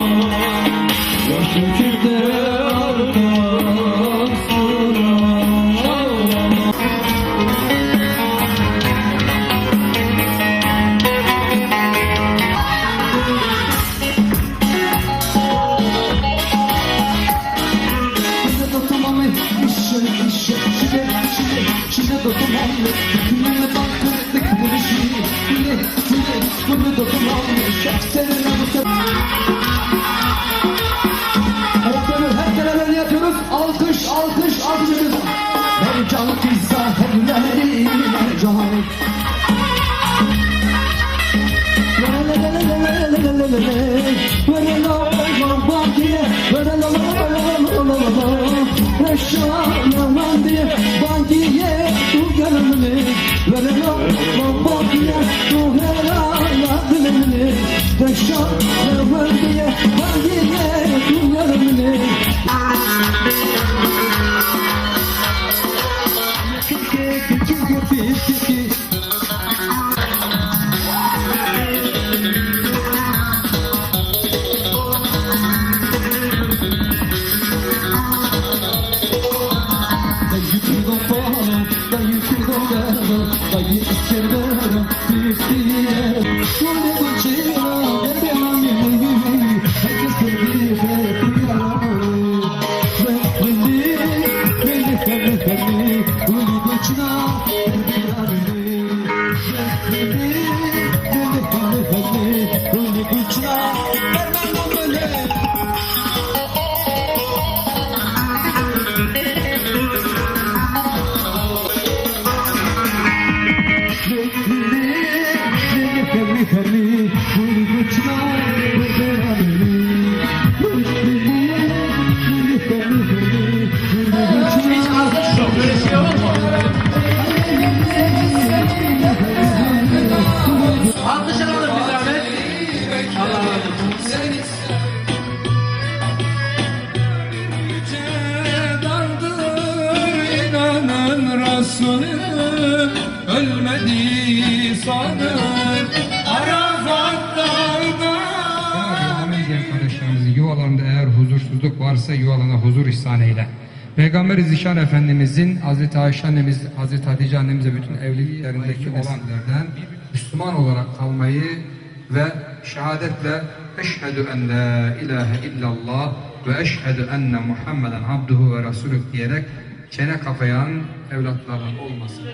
Varane Devrilir diye var Mağara bakır benim çure Varane Devrilir diye var Hareketleri yapıyoruz. Alkış, alkış, alkış. Mercan pizza, helleri, mercan. Thank you. Resulü ölmedi sanır Arafat dağda yuva yuvalarında eğer huzursuzluk varsa yuvalarına huzur ihsan eyle. Peygamber Zişan Efendimizin Hazreti Ayşe annemiz, Hazreti Hatice annemize bütün evliliklerindeki olanlardan Müslüman olarak kalmayı ve şehadetle eşhedü en la ilahe illallah ve eşhedü enne Muhammeden abduhu ve resulüh diyerek çene kafayan evlatlardan olmasın.